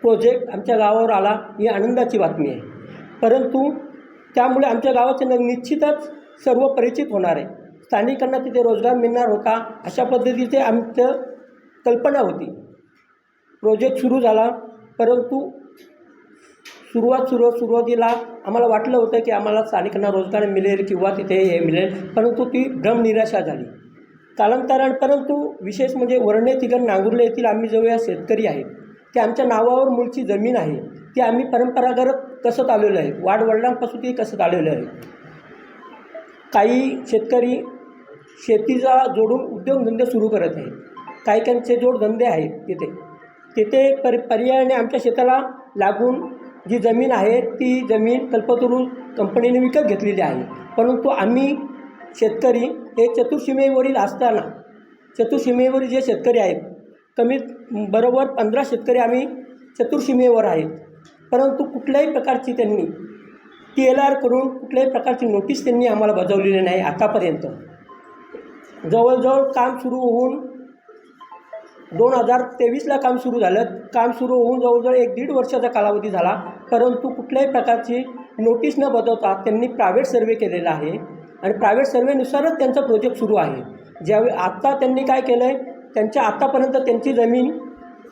Project आमच्या गावावर आला ही आनंदाची बातमी आहे. परंतु त्यामुळे आमच्या गावाचे न- निश्चितच सर्व परिचित होणार आहे. स्थानिकांना तिथे रोजगार मिळणार होता अशा पद्धतीचे आमचं कल्पना होती. प्रोजेक्ट सुरू झाला परंतु सुरुवात सुरू सुरुवातीला आम्हाला वाटलं होतं की आम्हाला स्थानिकांना रोजगार मिळेल किंवा तिथे हे मिळेल परंतु ती भ्रम निराशा झाली. कालांतरान परंतु विशेष म्हणजे वर्णे तिगर नांगुर्ले येथील आम्ही जवळ शेतकरी आहेत. ते आमच्या नावावर मूळची जमीन आहे. ती आम्ही परंपरागत कसत आलेलो आहे. वाडवडिलांपासून ती कसत आलेलं आहे. काही शेतकरी शेतीचा जोडून उद्योगधंदे सुरू करत आहेत. काही काहींचे जोडधंदे आहेत तिथे. तिथे पर पर्यायाने आमच्या शेताला लागून जी जमीन आहे ती जमीन कल्पतरू कंपनीने विकत घेतलेली आहे. परंतु आम्ही शेतकरी हे चतुर्सीमेवरील असताना चतुर्सीमेवरील जे शेतकरी आहेत कमीत बरोबर पंधरा शेतकरी आम्ही चतुर्सीमेवर आहेत. परंतु कुठल्याही प्रकारची त्यांनी टी एल आर करून कुठल्याही प्रकारची नोटीस त्यांनी आम्हाला बजावलेली नाही आतापर्यंत. जवळजवळ काम सुरू होऊन दोन हजार तेवीसला काम सुरू झालं. काम सुरू होऊन जवळजवळ एक दीड वर्षाचा कालावधी झाला. परंतु कुठल्याही प्रकारची नोटीस न बदलता त्यांनी प्रायव्हेट सर्वे केलेला आहे. आणि प्रायव्हेट सर्वेनुसारच त्यांचा प्रोजेक्ट सुरू आहे. ज्यावेळी आत्ता त्यांनी काय केलं आहे त्यांच्या आत्तापर्यंत त्यांची जमीन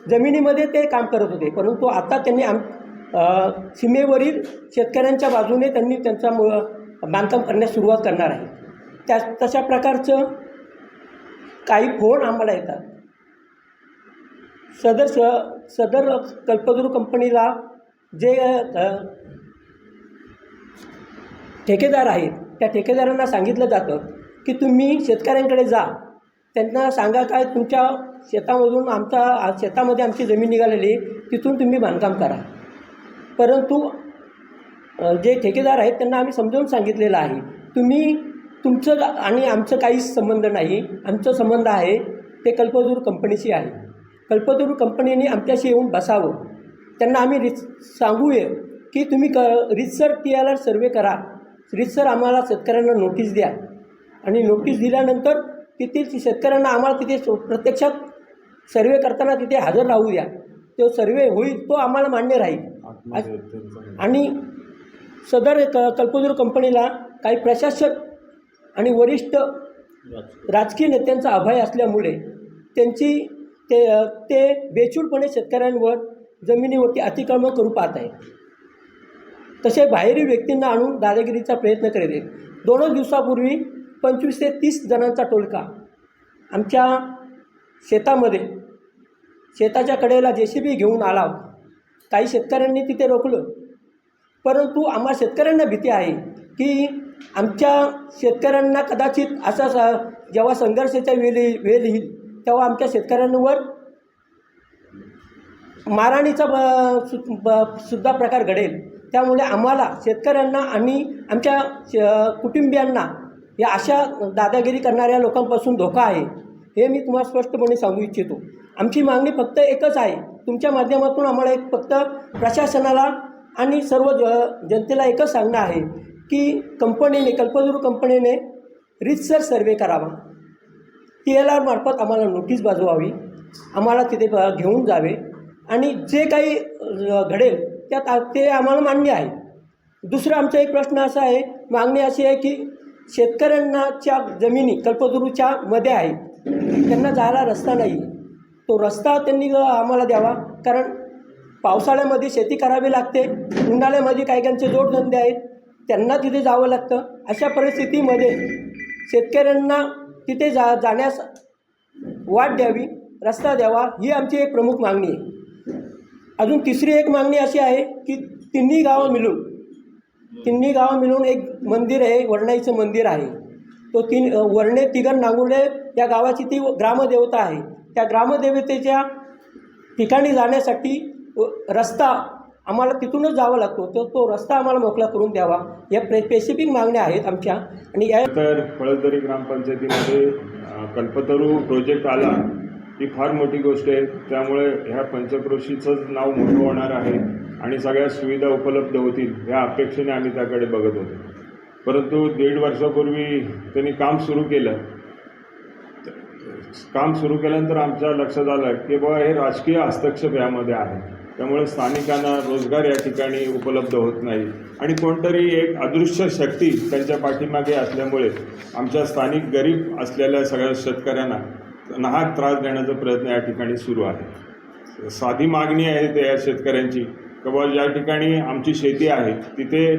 जमिनीमध्ये ते काम करत होते. परंतु आता त्यांनी आम सीमेवरील शेतकऱ्यांच्या बाजूने त्यांनी त्यांचा मु- बांधकाम करण्यास सुरुवात करणार आहे. त्या तशा प्रकारचं काही फोन आम्हाला येतात. सदर स सदर कल्पतरू कंपनीला जे ठेकेदार आहेत त्या ठेकेदारांना सांगितलं जातं की तुम्ही शेतकऱ्यांकडे जा. त्यांना सांगा काय तुमच्या शेतामधून आमचा शेतामध्ये आमची जमीन निघालेली तिथून तुम्ही बांधकाम करा. परंतु जे ठेकेदार आहेत त्यांना आम्ही समजावून सांगितलेलं आहे तुम्ही तुमचं आणि आमचं काहीच संबंध नाही आमचं संबंध आहे ते कल्पतरू कंपनीशी आहे. कल्पतरू कंपनीने आमच्याशी येऊन बसावं. त्यांना आम्ही रिस सांगूया की तुम्ही क रितसर टी आर सर्वे करा. रितसर आम्हाला शेतकऱ्यांना नोटीस द्या. आणि नोटीस दिल्यानंतर तिथे शेतकऱ्यांना आम्हाला तिथे सो- प्रत्यक्षात सर्वे करताना तिथे हजर राहू द्या. तो सर्वे होईल तो आम्हाला मान्य राहील. आणि सदर क कल्पतरू कंपनीला काही प्रशासक आणि वरिष्ठ राजकीय नेत्यांचा अभय असल्यामुळे त्यांची ते ते बेचूळपणे शेतकऱ्यांवर जमिनीवरती अतिक्रमण करू पाहत आहे तसे बाहेरील व्यक्तींना आणून दादागिरीचा प्रयत्न करीत आहेत दोनच दिवसापूर्वी पंचवीस ते तीस जणांचा टोलका. आमच्या शेतामध्ये शेताच्या कडेला जे सी बी घेऊन आला काही शेतकऱ्यांनी तिथे रोखलं. परंतु आम्हा शेतकऱ्यांना भीती आहे की आमच्या शेतकऱ्यांना कदाचित असा स जेव्हा संघर्षाच्या वेळी वेळ येईल तेव्हा आमच्या शेतकऱ्यांवर मारहाणीचा ब सु ब सुद्धा प्रकार घडेल. त्यामुळे आम्हाला शेतकऱ्यांना आणि आमच्या श कुटुंबियांना या अशा दादागिरी करणाऱ्या लोकांपासून धोका आहे हे मी तुम्हाला स्पष्टपणे सांगू इच्छितो. आमची मागणी फक्त एकच आहे तुमच्या माध्यमातून आम्हाला एक फक्त प्रशासनाला आणि सर्व ज जनतेला एकच सांगणं आहे की कंपनीने कल्पतरू कंपनीने रितसर सर्वे करावा. टी एल आरमार्फत आम्हाला नोटीस बाजवावी आम्हाला तिथे ब- घेऊन जावे आणि जे काही घडेल त्यात ते आम्हाला मान्य आहे. दुसरं आमचा एक प्रश्न असा आहे मागणी अशी आहे की शेतकऱ्यांनाच्या जमिनी कल्पतरूच्या मध्ये आहे त्यांना जायला रस्ता नाही. तो रस्ता त्यांनी आम्हाला द्यावा. कारण पावसाळ्यामध्ये शेती करावी लागते. उन्हाळ्यामध्ये काही काहींचे जोडधंदे आहेत. त्यांना तिथे जावं लागतं. अशा परिस्थितीमध्ये शेतकऱ्यांना तिथे जा जाण्यास वाट द्यावी रस्ता द्यावा ही आमची एक प्रमुख मागणी आहे. अजून तिसरी एक मागणी अशी आहे की तिन्ही गावं मिळून तिन्ही गावं मिळून एक मंदिर आहे वर्णाईचं मंदिर आहे. तो तीन वर्णे तिगण नांगुर्डे या गावाची ती ग्रामदेवता आहे. त्या ग्रामदेवतेच्या ठिकाणी जाण्यासाठी रस्ता आम्हाला तिथूनच जावं लागतो. तर तो रस्ता आम्हाला मोकळा करून द्यावा. या स्पेसिफिक मागण्या आहेत आमच्या. आणि या तर फळसदरी ग्रामपंचायतीमध्ये कल्पतरू प्रोजेक्ट आला. ही फार मोठी गोष्ट आहे. त्यामुळे ह्या पंचक्रोशीचंच नाव मोठं होणार आहे आणि सगळ्या सुविधा उपलब्ध होतील या अपेक्षेने आम्ही त्याकडे बघत होतो. परंतु दीड वर्षापूर्वी त्यांनी काम सुरू केलं. काम सुरू केल्यानंतर आमच्या लक्षात आलं की बाबा हे राजकीय हस्तक्षेप यामध्ये आहे. त्यामुळे स्थानिकांना रोजगार या ठिकाणी उपलब्ध होत नाही. आणि कोणतरी एक अदृश्य शक्ती त्यांच्या पाठीमागे असल्यामुळे आमच्या स्थानिक गरीब असलेल्या सगळ्या शेतकऱ्यांना नाहक त्रास देण्याचा प्रयत्न या ठिकाणी सुरू आहे. साधी मागणी आहे त्या या शेतकऱ्यांची. की बाबा ज्या ठिकाणी आमची शेती आहे तिथे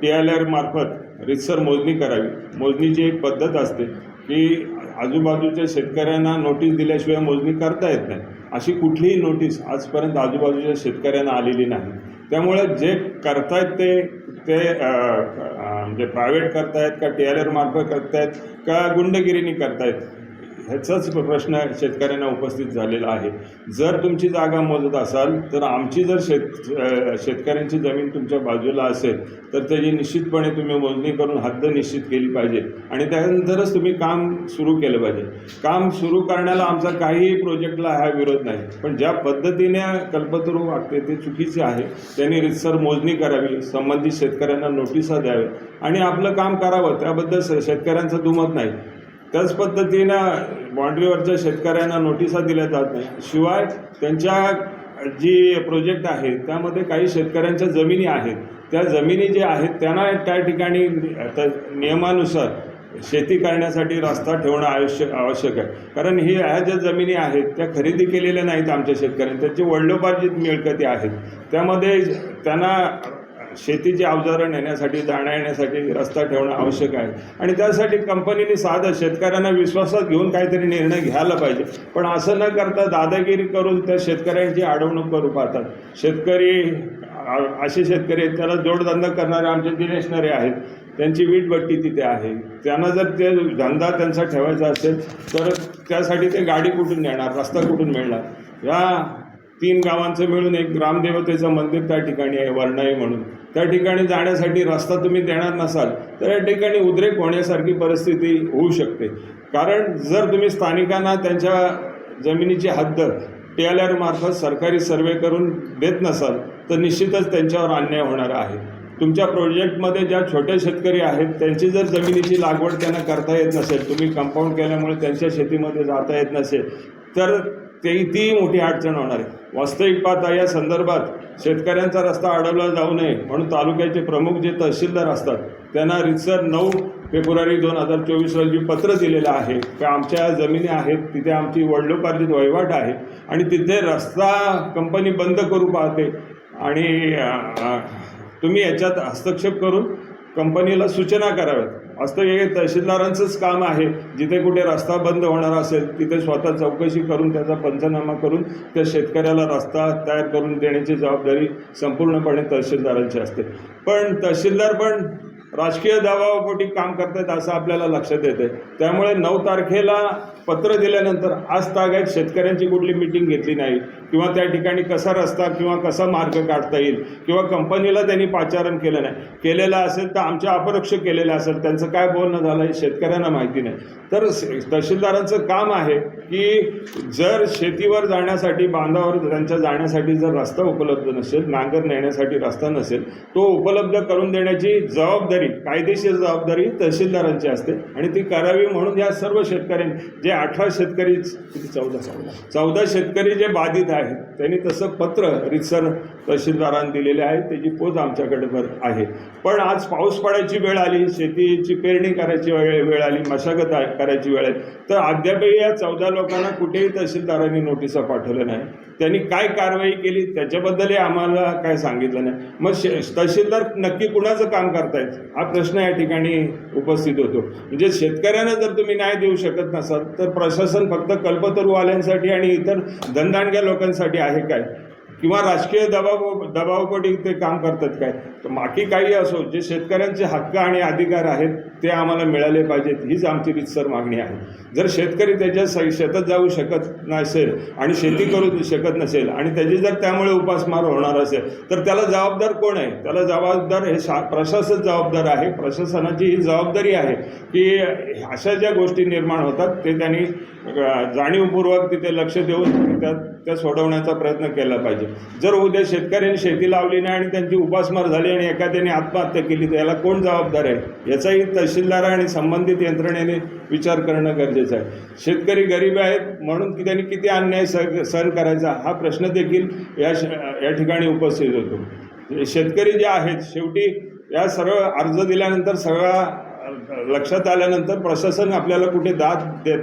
टी एल आर मार्फत रितसर मोजणी करावी. मोजणीची एक पद्धत असते की आजूबाजूच्या शेतकऱ्यांना नोटीस दिल्याशिवाय मोजणी करता येत नाही. अशी कुठलीही नोटीस आजपर्यंत आजूबाजूच्या शेतकऱ्यांना आलेली नाही. त्यामुळे जे करतायत ते ते म्हणजे प्रायव्हेट करतायत का टी एल आर मार्फत करतायत का गुंडगिरीनी करतायत ह्याचाच प्रश्न शेतकऱ्यांना उपस्थित झालेला आहे. जर तुमची जागा मोजत असाल तर आमची जर शेत शेतकऱ्यांची जमीन तुमच्या बाजूला असेल तर त्याची निश्चितपणे तुम्ही मोजणी करून हद्द निश्चित केली पाहिजे आणि त्यानंतरच तुम्ही काम सुरू केलं पाहिजे. काम सुरू करण्याला आमचा काहीही प्रोजेक्टला हा विरोध नाही. पण ज्या पद्धतीने कल्पतरू वागते ते चुकीचे आहे. त्यांनी रितसर मोजणी करावी संबंधित शेतकऱ्यांना नोटिसा द्याव्या आणि आपलं काम करावं. त्याबद्दल शेतकऱ्यांचं दुमत नाही. त्याच पद्धतीनं बाँड्रीवरच्या शेतकऱ्यांना नोटिसा दिल्या जात नाही. शिवाय त्यांच्या जी प्रोजेक्ट आहे त्यामध्ये काही शेतकऱ्यांच्या जमिनी आहेत. त्या जमिनी ज्या आहेत त्यांना त्या ठिकाणी नियमानुसार शेती करण्यासाठी रस्ता ठेवणं आवश्यक आवश्यक आहे. कारण ही ह्या ज्या जमिनी आहेत त्या खरेदी केलेल्या नाहीत आमच्या शेतकऱ्यांनी. त्यांची वडिलोपार्जित मिळकती आहेत. त्यामध्ये त्यांना शेतीची अवजारं नेण्यासाठी जाण्या येण्यासाठी रस्ता ठेवणं आवश्यक आहे. आणि त्यासाठी कंपनीने साधं शेतकऱ्यांना विश्वासात घेऊन काहीतरी निर्णय घ्यायला पाहिजे. पण असं न करता दादागिरी करून त्या शेतकऱ्यांची अडवणूक करू पाहतात. शेतकरी असे शेतकरी आहेत त्याला जोडधंदा करणारे आमचे दिनेशनरे आहेत. त्यांची वीटभट्टी तिथे आहे. त्यांना जर ते धंदा त्यांचा ठेवायचा असेल तर त्यासाठी ते गाडी कुठून नेणार रस्ता कुठून मिळणार? या तीन गावांचं मिळून एक ग्रामदेवतेचं मंदिर त्या ठिकाणी आहे वर्णाई म्हणून. त्या ठिकाणी जाण्यासाठी रस्ता तुम्ही देणार नसाल तर या ठिकाणी उद्रेक होण्यासारखी परिस्थिती होऊ शकते. कारण जर तुम्ही स्थानिकांना त्यांच्या जमिनीची हद्द टी एल आर सरकारी सर्वे करून देत नसाल तर निश्चितच त्यांच्यावर अन्याय होणार आहे. तुमच्या प्रोजेक्टमध्ये ज्या छोटे शेतकरी आहेत त्यांची जर जमिनीची लागवड त्यांना करता येत नसेल तुम्ही कंपाऊंड केल्यामुळे त्यांच्या शेतीमध्ये जाता येत नसेल तर ते ती मोठी अडचण होणार आहे. वास्तविक पाहता या संदर्भात शेतकऱ्यांचा रस्ता अडवला जाऊ नये म्हणून तालुक्याचे प्रमुख जे तहसीलदार असतात त्यांना रितसर नऊ फेब्रुवारी दोन हजार चोवीस रोजी पत्र दिलेलं आहे की आमच्या जमिनी आहेत तिथे आमची वडिलोपार्जित वहिवाट आहे आणि तिथे रस्ता कंपनी बंद करू पाहते आणि तुम्ही याच्यात हस्तक्षेप करून कंपनीला सूचना कराव्यात. असतं हे तहसीलदारांचंच काम आहे. जिथे कुठे रस्ता बंद होणार असेल तिथे स्वतः चौकशी करून त्याचा पंचनामा करून त्या शेतकऱ्याला रस्ता तयार करून देण्याची जबाबदारी संपूर्णपणे तहसीलदारांची असते. पण तहसीलदार पण राजकीय दबावापोटी काम करतात असं आपल्याला लक्षात येते त्यामुळे नऊ तारखेला पत्र दिल्यानंतर आज तागायत शेतकऱ्यांची कुठली मिटिंग घेतली नाही. किंवा त्या ठिकाणी कसा रस्ता किंवा कसा मार्ग काढता येईल किंवा कंपनीला त्यांनी पाचारण केलं नाही. केलेलं असेल तर आमच्या अपरोक्ष केलेलं असेल. त्यांचं काय बोलणं झालं हे शेतकऱ्यांना माहिती नाही. तर तहसीलदारांचं काम आहे. की जर शेतीवर जाण्यासाठी बांधावर त्यांच्या जाण्यासाठी जर रस्ता उपलब्ध नसेल नांगर नेण्यासाठी रस्ता नसेल तो उपलब्ध करून देण्याची जबाबदारी कायदेशीर जबाबदारी तहसीलदारांची असते. आणि ती करावी म्हणून या सर्व शेतकऱ्यांनी जे अठरा शेतकरी किती? चौदा चौदा. चौदा शेतकरी जे बाधित आहेत त्यांनी तसं पत्र रितसर तहसीलदारांनी दिलेले आहे. त्याची पोच आमच्याकडे भर आहे. पण आज पाऊस पडायची वेळ आली शेतीची पेरणी करायची वेळ वेळ आली मशागत आहे- करायची वेळ आली तर अद्यापही या चौदा लोकांना कुठेही तहसीलदारांनी नोटिसा पाठवल्या नाही. त्यांनी काय कारवाई केली त्याच्याबद्दलही आम्हाला काय सांगितलं नाही. मग शे तहसीलदार नक्की कुणाचं काम करतायत? हा प्रश्न या ठिकाणी उपस्थित होतो. म्हणजे शेतकऱ्यांना जर तुम्ही न्याय देऊ शकत नसाल तर प्रशासन फक्त कल्पतरूवाल्यांसाठी आणि इतर धनदांडग्या लोकांसाठी आहे काय? किंवा राजकीय दबाव दबावपोटी ते काम करतात काय? तर बाकी काही असो जे शेतकऱ्यांचे हक्क आणि अधिकार आहेत ते आम्हाला मिळाले पाहिजेत हीच आमची रितसर मागणी आहे. जर शेतकरी त्याच्या स- शेतात जाऊ शकत नसेल आणि शेती करू शकत नसेल आणि त्याची जर त्यामुळे उपासमार होणार असेल तर त्याला जबाबदार कोण आहे? त्याला जबाबदार हे शा प्रशासन जबाबदार आहे. प्रशासनाची ही जबाबदारी आहे की अशा ज्या गोष्टी निर्माण होतात ते त्यांनी जाणीवपूर्वक तिथे लक्ष देऊन त्या त्या सोडवण्याचा प्रयत्न केला पाहिजे. जर उद्या शेतकऱ्यांनी शेती लावली नाही आणि त्यांची उपासमार झाली आणि एखाद्याने आत्महत्या केली तर याला कोण जबाबदार आहे? याचाही तहसीलदार आणि संबंधित यंत्रणेने विचार करणं गरजेचं आहे. शेतकरी गरीब आहेत म्हणून की त्यांनी किती अन्याय सह सहन करायचा हा प्रश्न देखील या श या ठिकाणी उपस्थित होतो. शेतकरी जे आहेत शेवटी या सर्व अर्ज दिल्यानंतर सगळा लक्षात आल्यानंतर प्रशासन आपल्याला कुठे दाद देत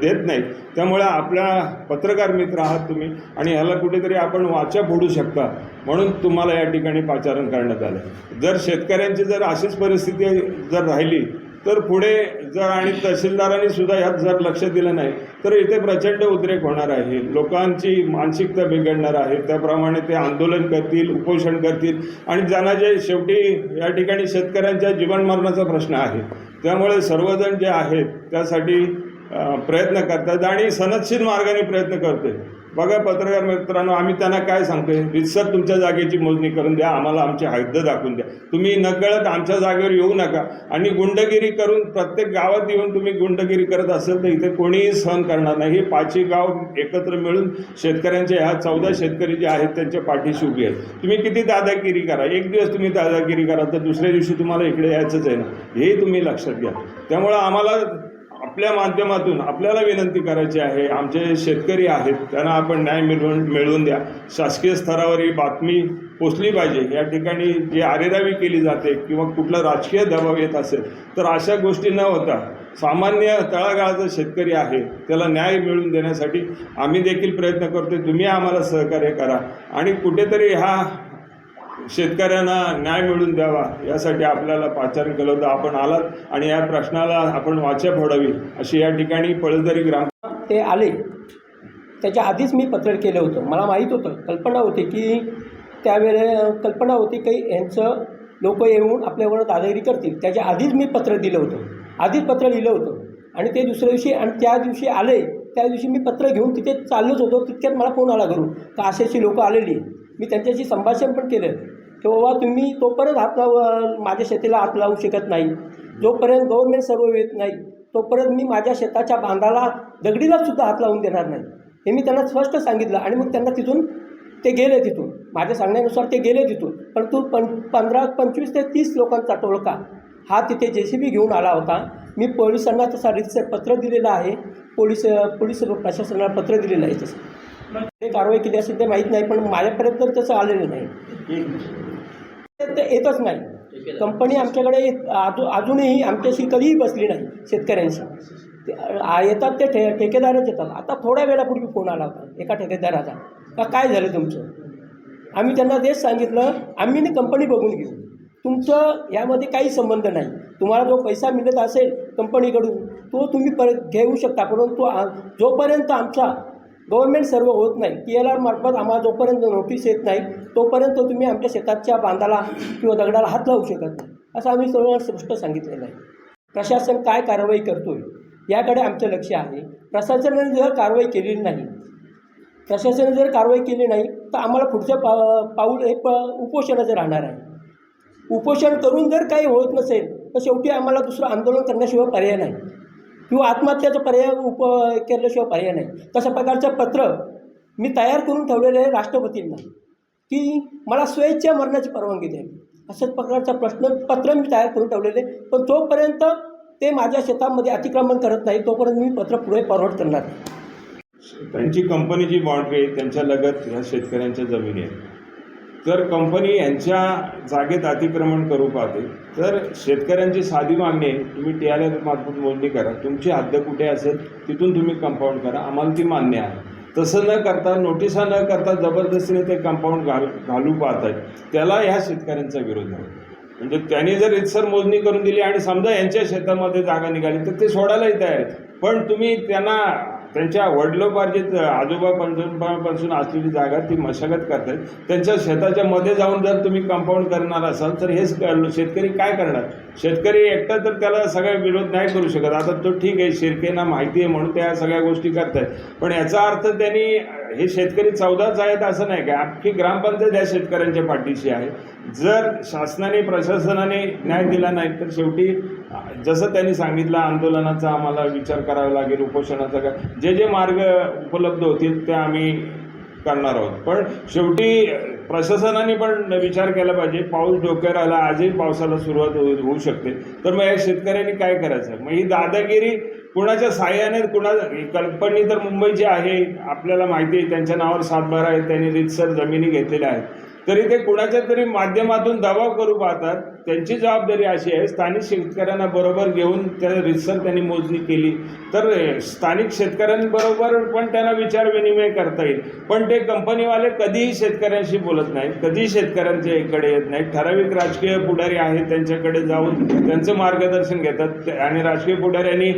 देत नाही. त्यामुळे आपल्या पत्रकार मित्र आहात तुम्ही आणि ह्याला कुठेतरी आपण वाचा फोडू शकता. म्हणून तुम्हाला या ठिकाणी पाचारण करण्यात आलं. जर शेतकऱ्यांची जर अशीच परिस्थिती जर राहिली तर पुढे जर आणि तहसीलदारांनी सुद्धा ह्यात जर लक्ष दिलं नाही तर इथे प्रचंड उद्रेक होणार आहे. लोकांची मानसिकता बिघडणार आहे. त्याप्रमाणे ते आंदोलन करतील उपोषण करतील. आणि ज्यांना जे शेवटी या ठिकाणी शेतकऱ्यांच्या जीवनमरणाचा प्रश्न आहे त्यामुळे सर्वजण जे आहेत त्यासाठी प्रयत्न करतात आणि सनदशीर मार्गाने प्रयत्न करते. बघा पत्रकार मित्रांनो आम्ही त्यांना काय सांगतोय? रितसर तुमच्या जागेची मोजणी करून द्या आम्हाला आमची हद्द दाखवून द्या. तुम्ही नकळत आमच्या जागेवर येऊ नका आणि गुंडगिरी करून प्रत्येक गावात येऊन तुम्ही गुंडगिरी करत असेल तर इथे कोणीही सहन करणार नाही. हे पाचही गाव एकत्र मिळून शेतकऱ्यांचे ह्या चौदा शेतकरी जे आहेत त्यांच्या पाठीशी उभी आहेत. तुम्ही किती दादागिरी करा? एक दिवस तुम्ही दादागिरी करा तर दुसऱ्या दिवशी तुम्हाला इकडे यायचंच आहे ना. हेही तुम्ही लक्षात घ्या. त्यामुळं आम्हाला आपल्या माध्यमातून आपल्याला विनंती करायची आहे आमचे शेतकरी आहेत त्यांना आपण न्याय मिळवून मिळवून द्या. शासकीय स्तरावर ही बातमी पोचली पाहिजे. या ठिकाणी जी आरेरावी केली जाते किंवा कुठला राजकीय दबाव येत असेल तर अशा गोष्टी न होता सामान्य तळागाळाचा शेतकरी आहे त्याला न्याय मिळवून देण्यासाठी आम्ही देखील प्रयत्न करतोय. तुम्ही आम्हाला सहकार्य करा. आणि कुठेतरी हा शेतकऱ्यांना न्याय मिळून द्यावा यासाठी आपल्याला पाचारण केलं होतं. आपण आलात आणि या प्रश्नाला आपण वाचा फोडावी अशी या ठिकाणी पळदरी ग्राम ते आले. त्याच्या आधीच मी पत्र केलं होतं. मला माहीत होतं कल्पना होती की त्यावेळे कल्पना होती की यांचं लोक येऊन आपल्यावर दादागिरी करतील. त्याच्या आधीच मी पत्र दिलं होतं. आधीच पत्र लिहिलं होतं. आणि ते दुसऱ्या दिवशी आणि त्या दिवशी आले. त्या दिवशी मी पत्र घेऊन तिथे चाललोच होतो. तितक्यात मला फोन आला घरून. का अशी अशी लोकं आलेली. मी त्यांच्याशी संभाषण पण केलं. की बाबा तुम्ही तोपर्यंत हात लाव माझ्या शेतीला हात लावू शकत नाही. जोपर्यंत गव्हर्नमेंट सर्व येत नाही तोपर्यंत मी माझ्या शेताच्या बांधाला दगडीला सुद्धा हात लावून देणार नाही. हे मी त्यांना स्पष्ट सांगितलं आणि मग त्यांना तिथून ते गेले तिथून. माझ्या सांगण्यानुसार ते गेले तिथून. परंतु पं पंधरा पंचवीस ते तीस लोकांचा टोळका हा तिथे जे सी बी घेऊन आला होता. मी पोलिसांना तसा रितसर पत्र दिलेलं आहे. पोलीस पोलीस प्रशासनाला पत्र दिलेलं आहे तसं. ते कारवाई केली असेल ते माहीत नाही पण माझ्यापर्यंत तर तसं आलेलं नाही. ते- येतच नाही. कंपनी आमच्याकडे येत- अजू अजूनही आमच्याशी कधीही बसली नाही शेतकऱ्यांशी. येतात ते ठे ठेकेदारच येतात. आता थोड्या वेळापूर्वी फोन आला होता एका ठेकेदाराचा. का काय झालं तुमचं? आम्ही त्यांना तेच सांगितलं आम्ही ना कंपनी बघून घेऊ. तुमचं यामध्ये काही संबंध नाही. तुम्हाला जो पैसा मिळत असेल कंपनीकडून तो तुम्ही परत घेऊ शकता परंतु जोपर्यंत आमचा गव्हर्नमेंट सर्व होत नाही. पी एल आरमार्फत आम्हाला जोपर्यंत नोटीस येत नाही तोपर्यंत तुम्ही आमच्या शेताच्या बांधाला किंवा दगडाला हात लावू शकत नाही. असं आम्ही सर्व स्पष्ट सांगितलेलं आहे. प्रशासन काय कारवाई करतो आहे याकडे आमचं लक्ष आहे. प्रशासनाने जर कारवाई केलेली नाही प्रशासनाने जर कारवाई केली नाही तर आम्हाला पुढचं पा पाऊल हे प उपोषणाचं राहणार आहे. उपोषण करून जर काही होत नसेल तर शेवटी आम्हाला दुसरं आंदोलन करण्याशिवाय पर्याय नाही. किंवा आत्महत्याचा पर्याय उप केल्याशिवाय पर्याय नाही. तशा प्रकारचं पत्र मी तयार करून ठेवलेलं आहे राष्ट्रपतींना की मला स्वेच्छा मरणाची परवानगी द्यावी अशाच प्रकारचा प्रश्न पत्र मी तयार करून ठेवलेले आहे. पण तोपर्यंत ते माझ्या शेतामध्ये अतिक्रमण करत नाही तोपर्यंत मी पत्र पुढे फॉरवर्ड करणार त्यांची कंपनी जी बाउंड्री आहे त्यांच्या लगत ह्या शेतकऱ्यांच्या जमिनी आहेत. तर कंपनी यांच्या जागेत अतिक्रमण करू पाहते तर शेतकऱ्यांची साधी मागणी आहे तुम्ही टी आर मार्फत मोजणी करा. तुमची हद्द कुठे असेल तिथून तुम्ही कंपाऊंड करा. आम्हाला ती मान्य आहे. तसं न करता नोटिसा न करता जबरदस्तीने ते कंपाऊंड घाल घालू पाहत आहेत त्याला ह्या शेतकऱ्यांचा विरोध आहे. म्हणजे त्यांनी जर इतसर मोजणी करून दिली आणि समजा यांच्या शेतामध्ये जागा निघाली तर ते सोडायलाही तयार आहेत. पण तुम्ही त्यांना त्यांच्या वडिलोपार्जित आजोबा पंजोबापासून असलेली जागा ती मशागत करतात. त्यांच्या शेताच्या मध्ये जाऊन जर तुम्ही कंपाऊंड करणार असाल तर हे शेतकरी काय करणार? शेतकरी एकटा तर त्याला सगळा विरोध नाही करू शकत. आता तो ठीक आहे शेतकऱ्यांना माहिती आहे म्हणून त्या सगळ्या गोष्टी करतायत. पण याचा अर्थ त्यांनी हे शेतकरी चौदाच आहेत असं नाही का? अख्खी ग्रामपंचायत या शेतकऱ्यांच्या पाठीशी आहे. जर शासनाने प्रशासनाने न्याय दिला नाही तर शेवटी जसं त्यांनी सांगितलं आंदोलनाचा आम्हाला विचार करावा लागेल उपोषणाचा का जे जे मार्ग उपलब्ध होतील ते आम्ही करणार आहोत. पण शेवटी प्रशासनाने पण विचार केला पाहिजे. पाऊस डोक्यावर आला आजही पावसाला सुरुवात होऊ होऊ शकते. तर मग या शेतकऱ्यांनी काय करायचं? मग ही दादागिरी कुणाच्या साह्याने कुणा कंपनी तर मुंबईची आहे आपल्याला माहिती आहे त्यांच्या नावावर सातबारा आहे त्यांनी रितसर जमिनी घेतलेल्या आहेत. तरी ते कुणाच्या तरी माध्यमातून दबाव करू पाहतात. त्यांची जबाबदारी अशी आहे स्थानिक शेतकऱ्यांना बरोबर घेऊन त्या रिसर त्यांनी मोजणी केली. तर स्थानिक शेतकऱ्यांबरोबर पण त्यांना विचार विनिमय करता येईल. पण ते कंपनीवाले कधीही शेतकऱ्यांशी बोलत नाहीत कधीही शेतकऱ्यांच्या इकडे येत नाहीत. ठराविक राजकीय पुढारी आहेत त्यांच्याकडे जाऊन त्यांचं मार्गदर्शन घेतात आणि राजकीय पुढाऱ्यांनी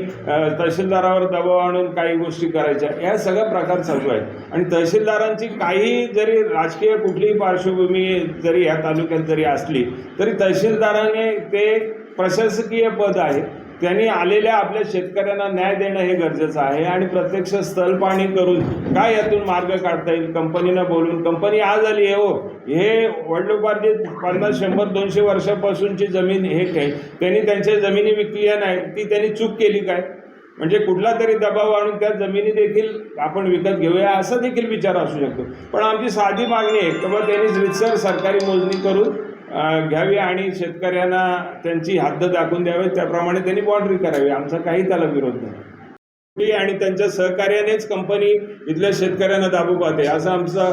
तहसीलदारावर दबाव आणून काही गोष्टी करायच्या. या सगळ्या प्रकार चालू आहेत. आणि तहसीलदारांची काही जरी राजकीय कुठलीही पार्श्वभूमी जरी या तालुक्यात जरी असली तरी तहसीलदाराने ते प्रशासकीय पद आहे. त्यांनी आलेल्या आपल्या शेतकऱ्यांना न्याय देणं हे गरजेचं आहे आणि प्रत्यक्ष स्थलपाणी करून काय यातून मार्ग काढता येईल? कंपनीनं बोलून कंपनी आज आली आहे हो. हे वडिलोपार्जित पन्नास शंभर दोनशे वर्षापासूनची जमीन हे काय त्यांनी त्यांच्या जमिनी विकल्या नाही ती त्यांनी चूक केली काय? म्हणजे कुठला तरी दबाव आणून त्या जमिनी देखील आपण विकत घेऊया असा देखील विचार असू शकतो. पण आमची साधी मागणी आहे की बाबा त्यांनी रितसर सरकारी मोजणी करून घ्यावी आणि शेतकऱ्यांना त्यांची हद्द दाखवून द्यावी. त्याप्रमाणे त्यांनी बाँड्री करावी. आमचा काही त्याला विरोध नाही. आणि त्यांच्या सहकार्यानेच कंपनी इथल्या शेतकऱ्यांना दाबू पाहते. असा आमचा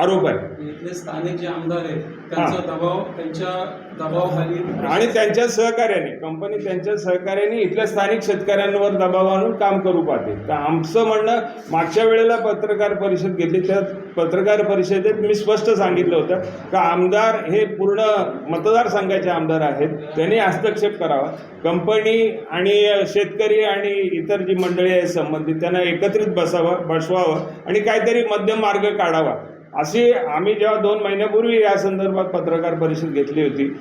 आरोप आहे. इथले स्थानिक जे आमदार आहेत त्यांचा दबाव त्यांच्या दबावाखाली आणि त्यांच्या सहकार्याने कंपनी त्यांच्या सहकार्याने इथल्या स्थानिक शेतकऱ्यांवर दबाव आणून काम करू पाहते. तर आमचं म्हणणं मागच्या वेळेला पत्रकार परिषद घेतली त्या पत्रकार परिषदेत मी स्पष्ट सांगितलं होतं का आमदार हे पूर्ण मतदारसंघाचे आमदार आहेत. त्यांनी हस्तक्षेप करावा. कंपनी आणि शेतकरी आणि इतर जी मंडळी आहेत संबंधित त्यांना एकत्रित बसावं बसवावं आणि काहीतरी मध्यम मार्ग काढावा. अशी आम्ही जेव्हा दोन महिन्यापूर्वी या संदर्भात पत्रकार परिषद घेतली होती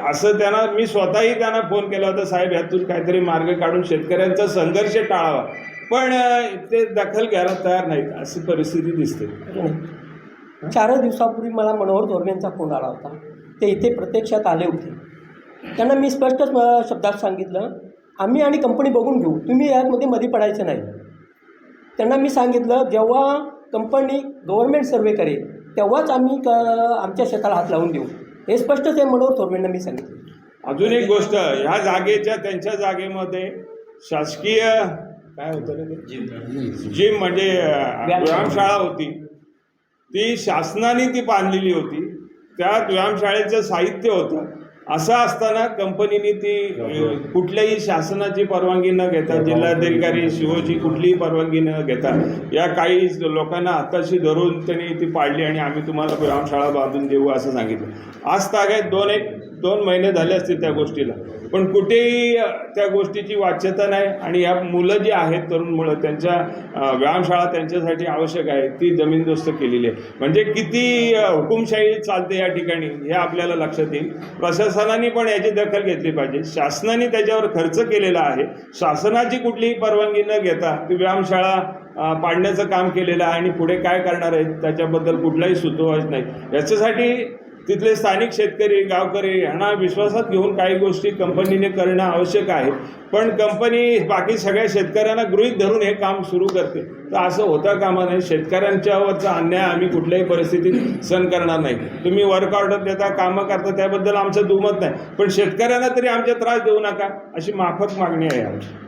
असं त्यांना मी स्वतःही त्यांना फोन केला होता साहेब यातून काहीतरी मार्ग काढून शेतकऱ्यांचा संघर्ष टाळावा. पण ते दखल घ्यायला तयार नाहीत अशी परिस्थिती दिसते. चार दिवसापूर्वी मला मनोहर धोरण्यांचा फोन आला होता. ते इथे प्रत्यक्षात आले होते. त्यांना मी स्पष्ट शब्दात सांगितलं आम्ही आणि कंपनी बघून घेऊ. तुम्ही यामध्ये मध्ये पडायचं नाही. त्यांना मी सांगितलं जेव्हा कंपनी गव्हर्नमेंट सर्वे करेल तेव्हाच आम्ही क आमच्या शेताला हात लावून देऊ. हे स्पष्ट ते मनोहर धोरण्यांना मी सांगितलं. अजून एक गोष्ट ह्या जागेच्या त्यांच्या जागेमध्ये शासकीय काय होतं ते? जिम म्हणजे व्यायामशाळा होती ती शासनाने ती बांधलेली होती. त्यात व्यायामशाळेचं साहित्य होतं. असं असताना कंपनीने ती कुठल्याही शासनाची परवानगी न घेता जिल्हाधिकारी शिवची कुठलीही परवानगी न घेता या काही लोकांना हाताशी धरून त्यांनी ती पाडली आणि आम्ही तुम्हाला व्यायामशाळा बांधून देऊ असं सांगितलं. आज तागायत दोन एक दोन महिने झाले असतील त्या गोष्टीला. पण कुठेही त्या गोष्टीची वाच्यता नाही आणि या मुलं जी आहेत तरुण मुलं त्यांच्या व्यायामशाळा त्यांच्यासाठी आवश्यक आहे ती जमीनदोस्त केलेली आहे. म्हणजे किती हुकुमशाही चालते या ठिकाणी हे आपल्याला लक्षात येईल. प्रशासनाने पण याची दखल घेतली पाहिजे. शासनाने त्याच्यावर खर्च केलेला आहे. शासनाची कुठलीही परवानगी न घेता ती व्यायामशाळा पाडण्याचं काम केलेलं आहे आणि पुढे काय करणार आहेत त्याच्याबद्दल कुठलाही सुतोवाच नाही. याच्यासाठी तिथले स्थानिक शेतकरी गावकरी यांना विश्वासात घेऊन काही गोष्टी कंपनीने करणं आवश्यक आहे. पण कंपनी बाकी सगळ्या शेतकऱ्यांना गृहीत धरून हे काम सुरू करते. तर असं होता कामा नाही शेतकऱ्यांच्यावरचा अन्याय आम्ही कुठल्याही परिस्थितीत सहन करणार नाही. तुम्ही वर्क ऑर्डर देता कामं करता त्याबद्दल आमचं दुमत नाही. पण शेतकऱ्यांना तरी आमच्या त्रास देऊ नका अशी माफक मागणी आहे आमची.